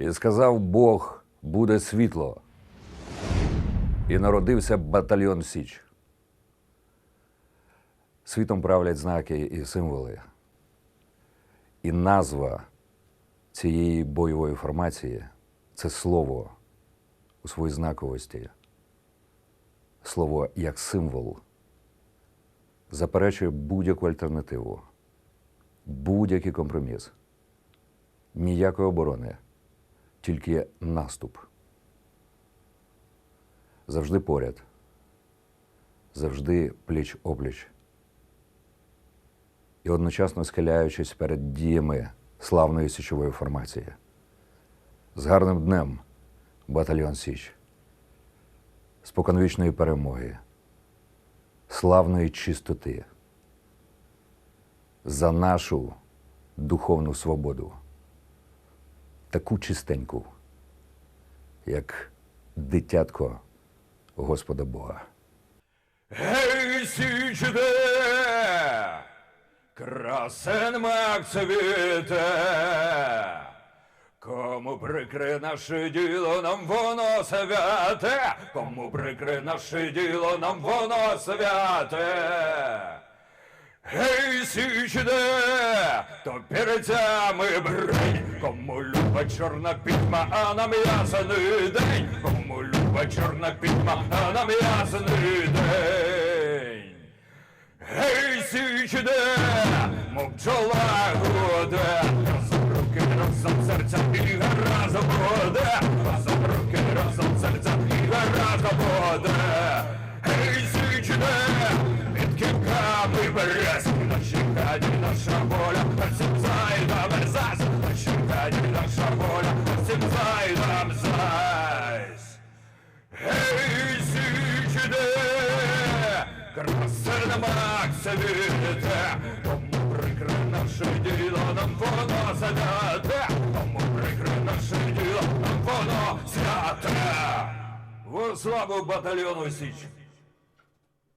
І сказав Бог, буде світло. І народився батальйон Січ. Світом правлять знаки і символи. І назва цієї бойової формації це слово у своїй знаковості. Слово як символ заперечує будь-яку альтернативу, будь-який компроміс. Ніякої оборони, тільки наступ. Завжди поряд, завжди пліч опліч. І одночасно схиляючись перед діями славної січової формації. З гарним днем, батальйон Січ, споконвічної перемоги, славної чистоти, за нашу духовну свободу, таку чистеньку, як дитятко Господа Бога. Гей, січде, красен мак цвіте, кому прикри наше діло, нам воно святе, кому прикри наше діло, нам воно святе. Гей, січде, то перцями брень, кому люба чорна пітьма, а нам ясний день, кому люба чорна пітьма, а нам ясний день. Гей, січде, мов бджола гуде, разом руки, разом серця і разом буде, разом руки, разом серця і разом буде. Гей, січде, під кінками берез, наші хаді наша воля, всім зайда мерзась, наші хаді наша воля, всім зайда мерзась. Гей, січде, красивна мак світе, кому прикре наше діло, нам воно святе, кому прикре наше діло, нам воно святе. Во славу батальйону Січ!